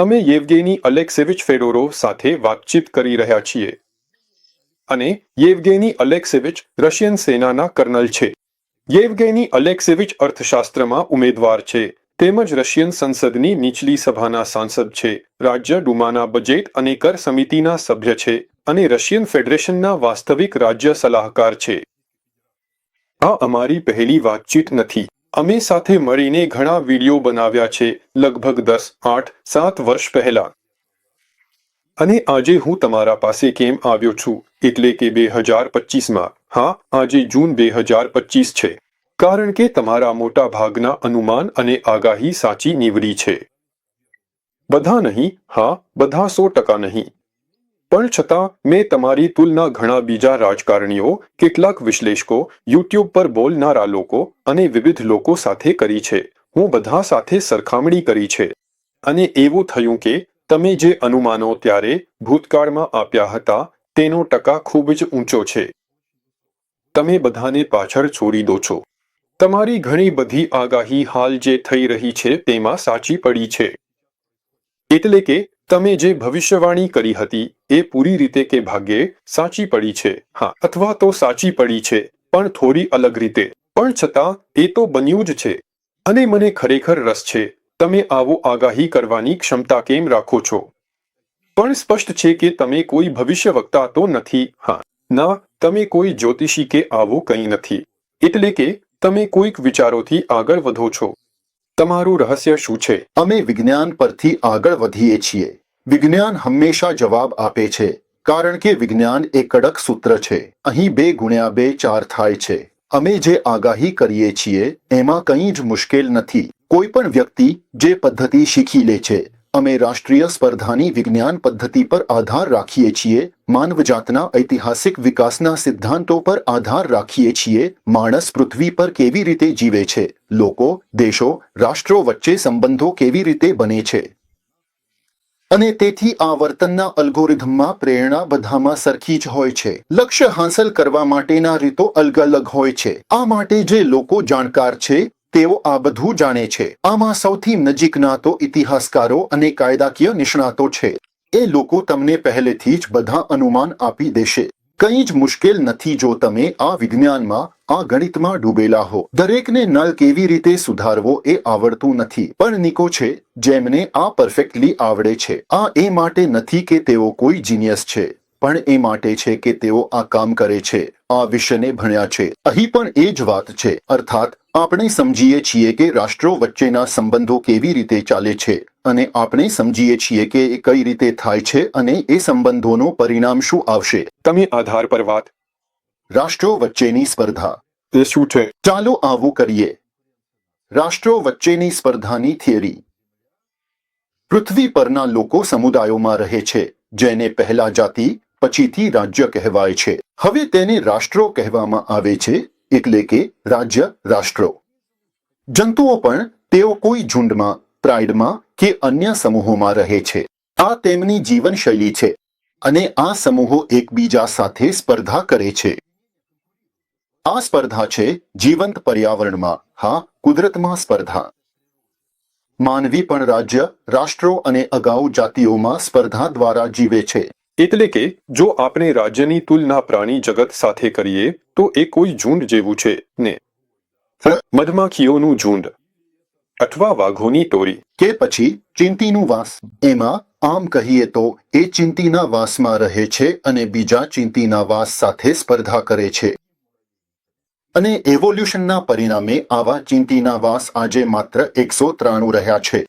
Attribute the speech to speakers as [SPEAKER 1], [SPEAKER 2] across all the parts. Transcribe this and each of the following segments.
[SPEAKER 1] અમે યેવગેની અલેક્સેવિચ ફેડોરોવ સાથે વાતચીત કરી રહ્યા છીએ અને યેવગેની અલેક્સેવિચ રશિયન સેનાના કર્નલ છે. યેવગેની અલેક્સેવિચ અર્થશાસ્ત્રમાં ઉમેદવાર છે. તેમજ રશિયન સંસદની નીચલી સભાના સાંસદ છે. રાજ્ય ડુમાના બજેટ અને કર સમિતિના સભ્ય છે અને રશિયન ફેડરેશનના વાસ્તવિક રાજ્ય સલાહકાર છે. આ અમારી પહેલી વાતચીત નથી. અમે સાથે મળીને ઘણા વીડિયો બનાવ્યા છે, લગભગ દસ, આઠ, સાત વર્ષ પહેલા. અને આજે હું તમારા પાસે કેમ આવ્યો છું? એટલે કે બે હજાર પચીસમાં. હા, આજે જૂન બે હજાર પચીસ છે. કારણ કે તમારા મોટા ભાગના અનુમાન અને આગાહી સાચી નીવડી છે. બધા નહીં? હા, બધા સો ટકા નહીં. પણ છતાં, મેં તમારી તુલના ઘણા બીજા રાજકારણીઓ, કેટલાક વિશ્લેષકો, યુટ્યુબ પર બોલનારા લોકો અને વિવિધ લોકો સાથે કરી છે. હું બધા સાથે સરખામણી કરી છે. અને એવું થયું કે, તમે જે અનુમાનો ત્યારે ભૂતકાળમાં આપ્યા હતા, તેનો ટકા ખૂબ જ ઊંચો છે. તમે બધાને પાછળ છોડી દો છો. તમારી ઘણી બધી આગાહી હાલ જે થઈ રહી છે તેમાં સાચી પડી છે. એટલે કે તમે જે ભવિષ્યવાણી કરી હતી, એ પૂરી રીતે કે ભાગ્યે સાચી પડી છે? હા, અથવા તો સાચી પડી છે, પણ થોડી અલગ રીતે. પણ છતાં, એ તો બન્યું જ છે. અને મને ખરેખર રસ છે, તમે આવો આગાહી કરવાની ક્ષમતા કેમ રાખો છો? પણ સ્પષ્ટ છે કે તમે કોઈ ભવિષ્ય વક્તા તો નથી, હા. ના, તમે કોઈ જ્યોતિષી કે આવું કંઈ નથી. એટલે કે, તમે કોઈક વિચારોથી આગળ વધો છો. તમારું રહસ્ય શું છે?
[SPEAKER 2] અમે વિજ્ઞાન પરથી આગળ વધીએ છીએ. વિજ્ઞાન હંમેશા જવાબ આપે છે, કારણ કે વિજ્ઞાન એ કડક સૂત્ર છે. અહીં બે ગુણ્યા બે ચાર થાય છે. અમે જે આગાહી કરીએ છીએ, એમાં કંઈ જ મુશ્કેલ નથી. કોઈ પણ વ્યક્તિ જે પદ્ધતિ શીખી લે છે, અમે રાષ્ટ્રીય સ્પર્ધાની વિજ્ઞાન પદ્ધતિ પર આધાર રાખીએ છીએ માનવજાતના ઐતિહાસિક વિકાસના સિદ્ધાંતો પર આધાર રાખીએ છીએ, માણસ પૃથ્વી પર કેવી રીતે જીવે છે, લોકો, દેશો, રાષ્ટ્રો વચ્ચે સંબંધો કેવી રીતે બને છે. અને તેથી આ વર્તનના અલ્ગોરિધમમાં પ્રેરણા બધામાં સરખી જ હોય છે. લક્ષ્ય હાંસલ કરવા માટેના રીતો અલગ અલગ હોય છે. આ માટે જે લોકો જાણકાર છે, તેઓ આ બધું જાણે છે. આમાં સૌથી નજીકના તો ઇતિહાસકારો અને કાયદાકીય નિષ્ણાતો છે. એ લોકો તમને પહેલેથી જ બધા અનુમાન આપી દેશે. કંઈ જ મુશ્કેલ નથી જો તમે આ વિજ્ઞાનમાં, આ ગણિતમાં ડૂબેલા હો. દરેકને નળ કેવી રીતે સુધારવો એ આવડતું નથી. પણ નિકો છે, જેમને આ પરફેક્ટલી આવડે છે. આ એ માટે નથી કે તેઓ કોઈ જીનિયસ છે. પણ એ માટે છે કે તેઓ આ કામ કરે છે આ વિષયને ભણ્યા છે. અહીં પણ એ જ વાત છે અર્થાત આપણે સમજીએ છીએ કે રાષ્ટ્રો વચ્ચેના સંબંધો કેવી રીતે ચાલે છે અને આપણે સમજીએ છીએ કે એ કઈ રીતે થાય છે અને એ સંબંધોનો પરિણામ શું આવશે.
[SPEAKER 1] તમે આધાર પર વાત.
[SPEAKER 2] રાષ્ટ્રો વચ્ચેની સ્પર્ધા.
[SPEAKER 1] એ શું છે?
[SPEAKER 2] ચાલો આવું કરીએ. રાષ્ટ્રો વચ્ચેની સ્પર્ધાની થિયરી. પૃથ્વી પરના લોકો સમુદાયોમાં રહે છે જેને પહેલા જાતિ પછીથી રાજ્ય કહેવાય છે. હવે તેને રાષ્ટ્રો કહેવામાં આવે છે, એટલે કે રાજ્ય રાષ્ટ્રો. જંતુઓ પણ તેઓ કોઈ ઝુંડમાં, પ્રાઇડમાં કે અન્ય સમૂહોમાં રહે છે. આ તેમની જીવનશૈલી છે અને આ સમૂહો એકબીજા સાથે સ્પર્ધા કરે છે. આ સ્પર્ધા છે જીવંત પર્યાવરણમાં, હા, કુદરતમાં સ્પર્ધા. માનવી પણ રાજ્ય, રાષ્ટ્રો અને અગાઉ જાતિઓમાં સ્પર્ધા દ્વારા જીવે છે.
[SPEAKER 1] એટલે કે જો આપણે રાજ્યની તુલના પ્રાણી જગત સાથે કરીએ તો એ કોઈ ઝુંડ જેવું છે ને? મધમાખીઓનું ઝુંડ. અથવા વાઘોની ટોરી.
[SPEAKER 2] કે પછી ચિંતીનું વાસ. એમાં આમ કહીએ તો એ ચિંતીના વાસમાં રહે છે અને બીજા ચિંતીના વાસ સાથે સ્પર્ધા કરે છે. અને એવોલ્યુશનના પરિણામે આવા ચિંતીના વાસ આજે માત્ર એકસો ત્રાણું રહ્યા છે.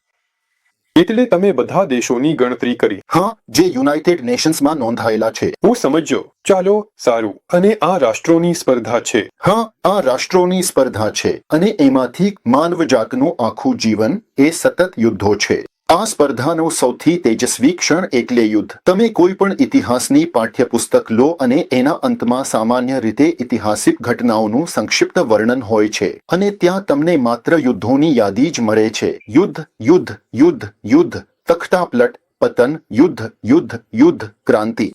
[SPEAKER 1] એટલે તમે બધા દેશોની ગણતરી કરી.
[SPEAKER 2] હા જે યુનાઇટેડ નેશન્સમાં નોંધાયેલા છે.
[SPEAKER 1] હું સમજ્યો ચાલો સારું. અને આ રાષ્ટ્રોની સ્પર્ધા છે.
[SPEAKER 2] હા આ રાષ્ટ્રોની સ્પર્ધા છે. અને એમાંથી માનવ જાતનું આખું જીવન એ સતત યુદ્ધો છે. આ સ્પર્ધાનો સૌથી તેજસ્વી ક્ષણ એટલે યુદ્ધ. તમે કોઈ પણ ઇતિહાસની પાઠ્યપુસ્તક લો અને એના અંતમાં સામાન્ય રીતે ઐતિહાસિક ઘટનાઓનું સંક્ષિપ્ત વર્ણન હોય છે. અને ત્યાં તમને માત્ર યુદ્ધોની યાદી જ મળે છે. યુદ્ધ યુદ્ધ યુદ્ધ યુદ્ધ, તખ્તાપલટ, પતન, યુદ્ધ યુદ્ધ યુદ્ધ, ક્રાંતિ.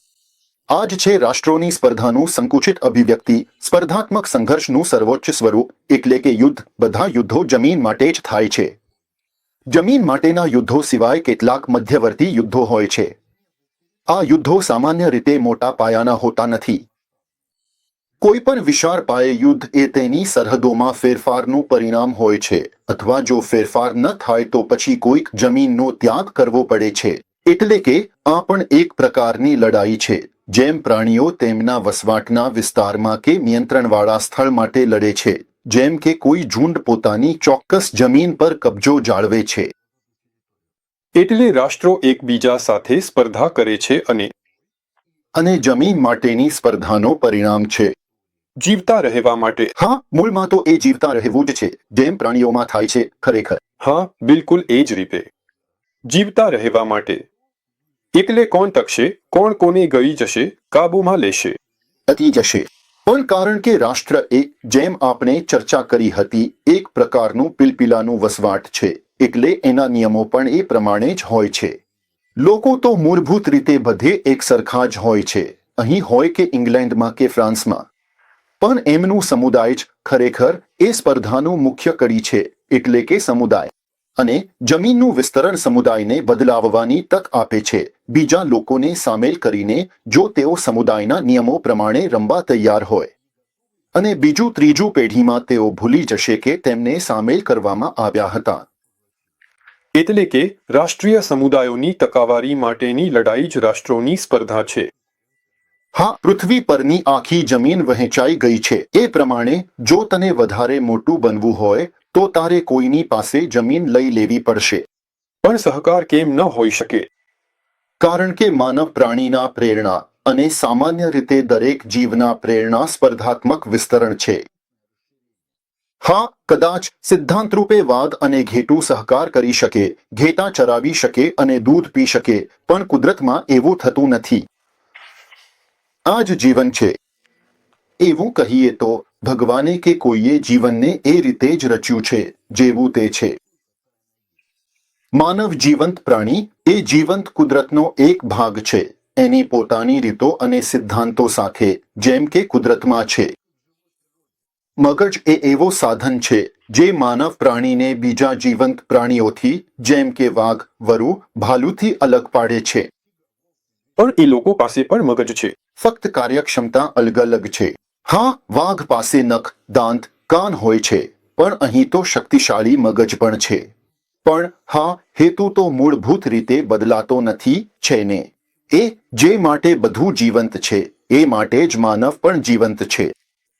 [SPEAKER 2] આ જ છે રાષ્ટ્રોની સ્પર્ધાનું સંકુચિત અભિવ્યક્તિ. સ્પર્ધાત્મક સંઘર્ષનું સર્વોચ્ચ સ્વરૂપ એટલે કે યુદ્ધ. બધા યુદ્ધો જમીન માટે જ થાય છે. જમીન માટેના યુદ્ધો સિવાય કેટલાક મધ્યવર્તી યુદ્ધો હોય છે. આ યુદ્ધો સામાન્ય રીતે મોટા પાયાના હોતા નથી. કોઈ પણ વિશાળ પાયે યુદ્ધ એ તેની સરહદોમાં ફેરફારનું પરિણામ હોય છે, અથવા જો ફેરફાર ન થાય તો પછી કોઈક જમીનનો ત્યાગ કરવો પડે છે. એટલે કે આ પણ એક પ્રકારની લડાઈ છે, જેમ પ્રાણીઓ તેમના વસવાટના વિસ્તારમાં કે નિયંત્રણવાળા સ્થળ માટે લડે છે. જેમ કે કોઈ ઝુંડ પોતાની ચોક્કસ જમીન પર કબજો જાળવે છે.
[SPEAKER 1] એટલે રાષ્ટ્રો એકબીજા સાથે સ્પર્ધા કરે છે અને
[SPEAKER 2] અને જમીન માટેની સ્પર્ધાનો પરિણામ છે.
[SPEAKER 1] જીવતા રહેવા માટે
[SPEAKER 2] હા મૂળમાં તો એ જીવતા રહેવું જ છે જેમ પ્રાણીઓમાં થાય છે ખરેખર.
[SPEAKER 1] હા બિલકુલ એ જ રીતે. જીવતા રહેવા માટે. એટલે કોણ તકશે કોણ કોને ગઈ જશે કાબૂમાં લેશે?
[SPEAKER 2] અતિ જશે. પણ કારણ કે રાષ્ટ્ર એ, જેમ આપણે ચર્ચા કરી હતી, એક પ્રકારનું પિલપિલાનું વસવાટ છે. એટલે એના નિયમો પણ એ પ્રમાણે જ હોય છે. લોકો તો મૂળભૂત રીતે બધે એક સરખા જ હોય છે. અહીં હોય કે ઇંગ્લેન્ડમાં કે ફ્રાન્સમાં. પણ એમનું સમુદાય જ ખરેખર એ સ્પર્ધાનું મુખ્ય કડી છે. એટલે કે સમુદાય. અને જમીનનું વિસ્તરણ સમુદાયને બદલાવવાની તક આપે છે. બીજા લોકોને સામેલ કરીને જો તેઓ સમુદાયના નિયમો પ્રમાણે રમવા તૈયાર હોય. અને બીજું ત્રીજું પેઢીમાં તેઓ ભૂલી જશે કે તેમને સામેલ કરવામાં આવ્યા હતા.
[SPEAKER 1] એટલે કે રાષ્ટ્રીય સમુદાયોની ટકાવારી માટેની લડાઈ જ રાષ્ટ્રોની સ્પર્ધા છે.
[SPEAKER 2] હા પૃથ્વી પરની આખી જમીન વહેંચાઈ ગઈ છે. એ પ્રમાણે જો તને વધારે મોટું બનવું હોય તો તારે કોઈની પાસે જમીન લઈ લેવી પડશે.
[SPEAKER 1] પણ સહકાર કેમ ન હોઈ શકે?
[SPEAKER 2] કારણ કે માનવ પ્રાણીના પ્રેરણા અને સામાન્ય રીતે દરેક જીવના પ્રેરણા સ્પર્ધાત્મક વિસ્તરણ છે. હા કદાચ સિદ્ધાંત રૂપે વાદ અને ઘેટું સહકાર કરી શકે ઘેટા ચરાવી શકે અને દૂધ પી શકે પણ કુદરતમાં એવું થતું નથી. આ જ જીવન છે. એવું કહીએ તો ભગવાને કે કોઈએ જીવનને એ રીતે જ રચ્યું છે જેવું તે છે. માનવ જીવંત પ્રાણી એ જીવંત કુદરતનો એક ભાગ છે. એની પોતાની રીતો અને સિદ્ધાંતો સાથે જેમ કે કુદરતમાં છે. મગજ એ એવો સાધન છે જે માનવ પ્રાણીને બીજા જીવંત પ્રાણીઓથી જેમ કે વાઘ વરુ ભાલુથી અલગ પાડે છે.
[SPEAKER 1] પણ એ લોકો પાસે પણ મગજ છે.
[SPEAKER 2] ફક્ત કાર્યક્ષમતા અલગ અલગ છે. હા, વાઘ પાસે નખ, દાંત, કાન હોય છે, પણ અહીં તો શક્તિશાળી મગજ પણ છે. પણ હા, હેતુ તો મૂળભૂત રીતે બદલાતો નથી, છે ને? એ જે માટે બધું જીવંત છે, એ માટે જ માનવ પણ જીવંત છે.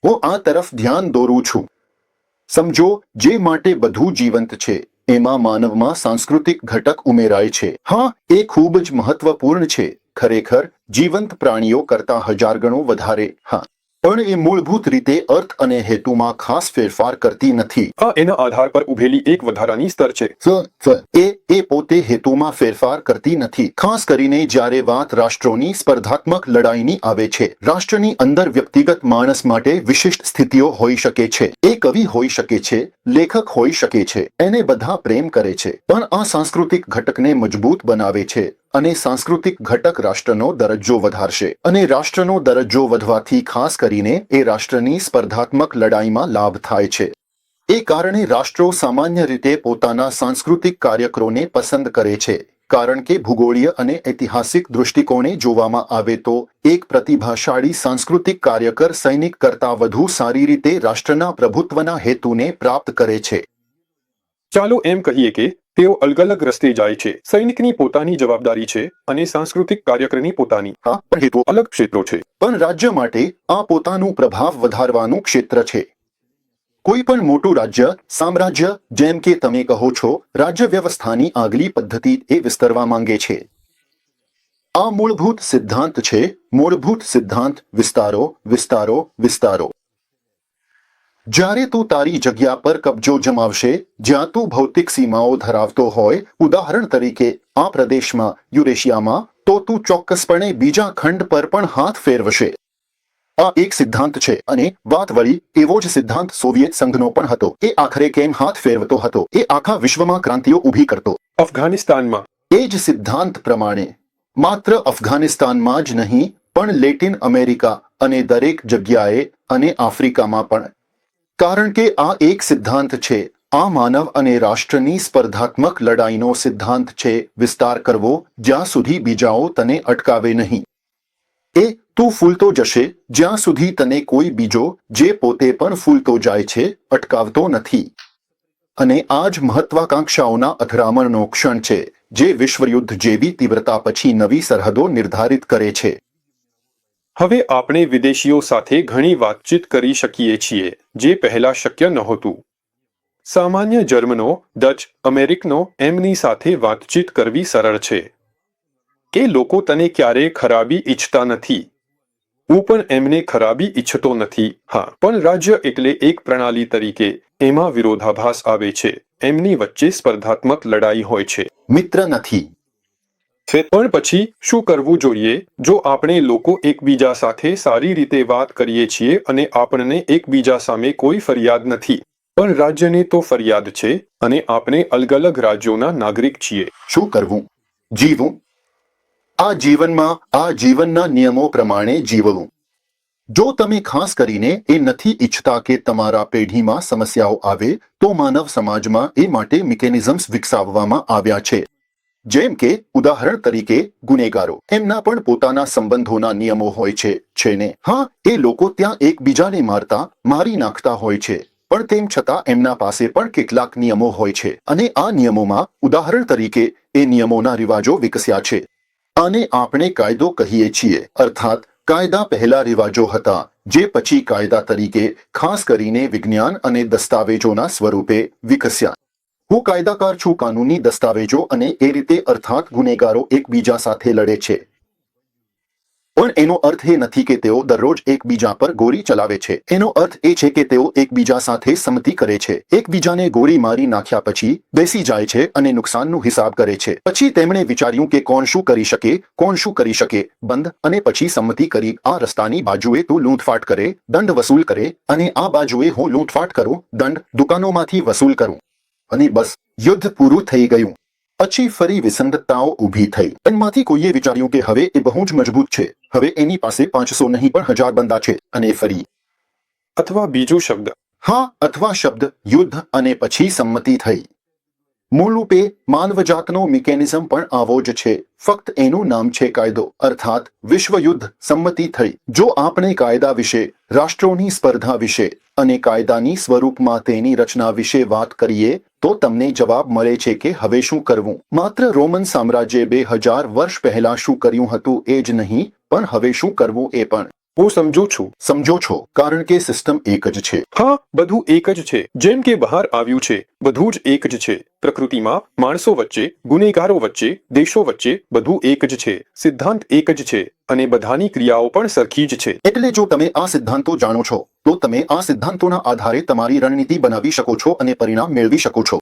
[SPEAKER 2] હું આ તરફ ધ્યાન દોરું છું. સમજો, જે માટે બધું જીવંત છે, એમાં માનવમાં સાંસ્કૃતિક ઘટક ઉમેરાય છે. હા, એ ખૂબ જ મહત્વપૂર્ણ છે. ખરેખર, જીવંત પ્રાણીઓ કરતા હજાર ગણો વધારે. હા. પણ એ મૂળભૂત રીતે અર્થ અને હેતુમાં ખાસ ફેરફાર કરતી નથી.
[SPEAKER 1] આ એના આધાર પર ઉભેલી એક વધારાની સ્તર છે.
[SPEAKER 2] એ એ પોતે હેતુમાં ફેરફાર કરતી નથી. ખાસ કરીને જ્યારે વાત રાષ્ટ્રોની સ્પર્ધાત્મક લડાઈની આવે છે રાષ્ટ્રની અંદર વ્યક્તિગત માણસ માટે વિશિષ્ટ સ્થિતિઓ હોઈ શકે છે. એ કવિ હોઈ શકે છે લેખક હોઈ શકે છે એને બધા પ્રેમ કરે છે. પણ આ સાંસ્કૃતિક ઘટકને મજબૂત બનાવે છે. અને સાંસ્કૃતિક ઘટક રાષ્ટ્રનો દરજ્જો વધારશે. અને રાષ્ટ્રનો દરજ્જો વધવાથી ખાસ કરીને એ રાષ્ટ્રની સ્પર્ધાત્મક લડાઈમાં લાભ થાય છે. એ કારણે રાષ્ટ્રો સામાન્ય રીતે પોતાના સાંસ્કૃતિક કાર્યકરોને પસંદ કરે છે. કારણ કે ભૂગોળીય અને ઐતિહાસિક દૃષ્ટિકોણે જોવામાં આવે તો એક પ્રતિભાશાળી સાંસ્કૃતિક કાર્યકર સૈનિક કરતા વધુ સારી રીતે રાષ્ટ્રના પ્રભુત્વના હેતુને પ્રાપ્ત કરે છે.
[SPEAKER 1] ચાલો એમ કહીએ કે તેઓ અલગ અલગ રસ્તે જાય છે. સૈનિકની પોતાની જવાબદારી છે અને સાંસ્કૃતિક કાર્યક્રમની પોતાની.
[SPEAKER 2] આ હેતુ
[SPEAKER 1] અલગ ક્ષેત્રો છે.
[SPEAKER 2] પણ રાજ્ય માટે આ પોતાનું પ્રભાવ વધારવાનું ક્ષેત્ર છે. કોઈ પણ મોટું રાજ્ય, સામ્રાજ્ય, જેમ કે તમે કહો છો, રાજ્ય વ્યવસ્થાની આગલી પદ્ધતિ એ વિસ્તરવા માંગે છે. આ મૂળભૂત સિદ્ધાંત છે. મૂળભૂત સિદ્ધાંત વિસ્તારો વિસ્તારો વિસ્તારો. જ્યારે તું તારી જગ્યા પર કબજો જમાવશે જ્યાં તું ભૌતિક સીમાઓ ધરાવતો હોય ઉદાહરણ તરીકે આ પ્રદેશમાં યુરેશિયામાં તો તું ચોક્કસપણે બીજા ખંડ પર પણ હાથ ફેરવશે. આ એક સિદ્ધાંત છે અને વાત વળી એવો જ સિદ્ધાંત સોવિયેત સંઘનો પણ હતો. એ આખરે કેમ હાથ ફેરવતો હતો? એ આખા વિશ્વમાં ક્રાંતિઓ ઊભી કરતો.
[SPEAKER 1] અફઘાનિસ્તાનમાં.
[SPEAKER 2] એ જ સિદ્ધાંત પ્રમાણે માત્ર અફઘાનિસ્તાનમાં જ નહીં પણ લેટિન અમેરિકા અને દરેક જગ્યાએ અને આફ્રિકામાં પણ કારણ કે આ એક સિદ્ધાંત છે. આ માનવ અને રાષ્ટ્રની સ્પર્ધાત્મક લડાઈનો સિદ્ધાંત છે. વિસ્તાર કરવો, જ્યાં સુધી બીજાઓ તને અટકાવે નહીં. એ, તું ફૂલતો જશે, જ્યાં સુધી તને કોઈ બીજો, જે પોતે પણ ફૂલતો જાય છે, અટકાવતો નથી. અને આ જ મહત્વાકાંક્ષાઓના અથડામણનો ક્ષણ છે, જે વિશ્વયુદ્ધ જેવી તીવ્રતા પછી નવી સરહદો નિર્ધારિત કરે છે.
[SPEAKER 1] હવે આપણે વિદેશીઓ સાથે ઘણી વાતચીત કરી શકીએ છીએ, જે પહેલા શક્ય નહોતું. સામાન્ય જર્મનો, ડચ, અમેરિકનો એમની સાથે વાતચીત કરવી સરળ છે. કે લોકો તને ક્યારેય ખરાબી ઈચ્છતા નથી. હું પણ એમને ખરાબી ઈચ્છતો નથી, હા, પણ રાજ્ય એટલે એક પ્રણાલી તરીકે એમાં વિરોધાભાસ આવે છે, એમની વચ્ચે સ્પર્ધાત્મક લડાઈ હોય છે.
[SPEAKER 2] મિત્ર નથી.
[SPEAKER 1] પણ પછી શું કરવું જોઈએ? જો આપણે લોકો એકબીજા સાથે સારી રીતે વાત કરીએ છીએ અને આપણને એકબીજા સામે કોઈ ફરિયાદ નથી, પણ રાજ્યને તો ફરિયાદ છે અને આપણે અલગ અલગ રાજ્યોના નાગરિક છીએ.
[SPEAKER 2] શું કરવું? જીવવું? આ જીવનમાં, આ જીવનના નિયમો પ્રમાણે જીવવું. જો તમે ખાસ કરીને એ નથી ઈચ્છતા કે તમારા પેઢીમાં સમસ્યાઓ આવે, તો માનવ સમાજમાં એ માટે મિકેનિઝમ્સ વિકસાવવામાં આવ્યા છે. જેમ કે, ઉદાહરણ તરીકે, ગુનેગારો. એમના પણ પોતાના સંબંધોના નિયમો હોય છે છે ને? હા, એ લોકો ત્યાં એકબીજાને મારતા, મારી નાખતા હોય છે. પણ તેમ છતાં એમના પાસે પણ કેટલાક નિયમો હોય છે. અને આ નિયમોમાં, ઉદાહરણ તરીકે, એ નિયમોના રિવાજો વિકસ્યા છે. આને આપણે કાયદો કહીએ છીએ. અર્થાત, કાયદા પહેલા રિવાજો હતા, જે પછી કાયદા તરીકે, ખાસ કરીને વિજ્ઞાન અને દસ્તાવેજોના સ્વરૂપે વિકસ્યા. હું કાયદાકાર છું, કાનૂની દસ્તાવેજો અને એ રીતે અર્થાત ગુનેગારો એકબીજા સાથે લડે છે. પણ એનો અર્થ એ નથી કે તેઓ દરરોજ એકબીજા પર ગોળી ચલાવે છે. એનો અર્થ એ છે કે તેઓ એકબીજા સાથે સંમતિ કરે છે. એકબીજાને ગોળી મારી નાખ્યા પછી બેસી જાય છે અને નુકસાનનું હિસાબ કરે છે. પછી તેમણે વિચાર્યું કે કોણ શું કરી શકે, કોણ શું કરી શકે, બંધ અને પછી સંમતિ કરી. આ રસ્તાની બાજુએ તું લૂંટફાટ કરે, દંડ વસૂલ કરે અને આ બાજુએ હું લૂંટફાટ કરું, દંડ દુકાનોમાંથી વસૂલ કરું. અને બસ યુદ્ધ પૂરું થઈ ગયું પછી ફરી વિસંગતતાઓ ઊભી થઈ એમાંથી કોઈએ વિચાર્યું કે હવે એ બહુ જ મજબૂત છે હવે એની પાસે પાંચસો નહીં પણ હજાર બંદા છે અને ફરી
[SPEAKER 1] અથવા બીજું શબ્દ
[SPEAKER 2] હા અથવા શબ્દ યુદ્ધ અને પછી સંમતિ થઈ મૂળરૂપે માનવજાતનો મિકેનિઝમ પણ આવો જ છે ફક્ત એનું નામ છે કાયદો અર્થાત વિશ્વયુદ્ધ સંમતિ થઈ જો આપણે કાયદા વિશે રાષ્ટ્રોની સ્પર્ધા વિશે અને કાયદાની સ્વરૂપમાં તેની રચના વિશે વાત કરીએ તો તમને જવાબ મળે છે કે હવે શું કરવું? માત્ર રોમન સામ્રાજ્ય બે હજાર વર્ષ પહેલા શું કર્યું હતું એ જ નહીં, પણ હવે શું કરવું એ પણ.
[SPEAKER 1] હું સમજુ છું.
[SPEAKER 2] સમજો છો કારણ કે સિસ્ટમ એક જ છે.
[SPEAKER 1] હા બધું એક જ છે. જેમ કે બહાર આવ્યું છે બધું જ એક જ છે. પ્રકૃતિમાં માણસો વચ્ચે ગુનેગારો વચ્ચે દેશો વચ્ચે બધું એક જ છે. સિદ્ધાંત એક જ છે અને બધાની ક્રિયાઓ પણ સરખી જ છે.
[SPEAKER 2] એટલે જો તમે આ સિદ્ધાંતો જાણો છો તો તમે આ સિદ્ધાંતોના આધારે તમારી રણનીતિ બનાવી શકો છો અને પરિણામ મેળવી શકો છો.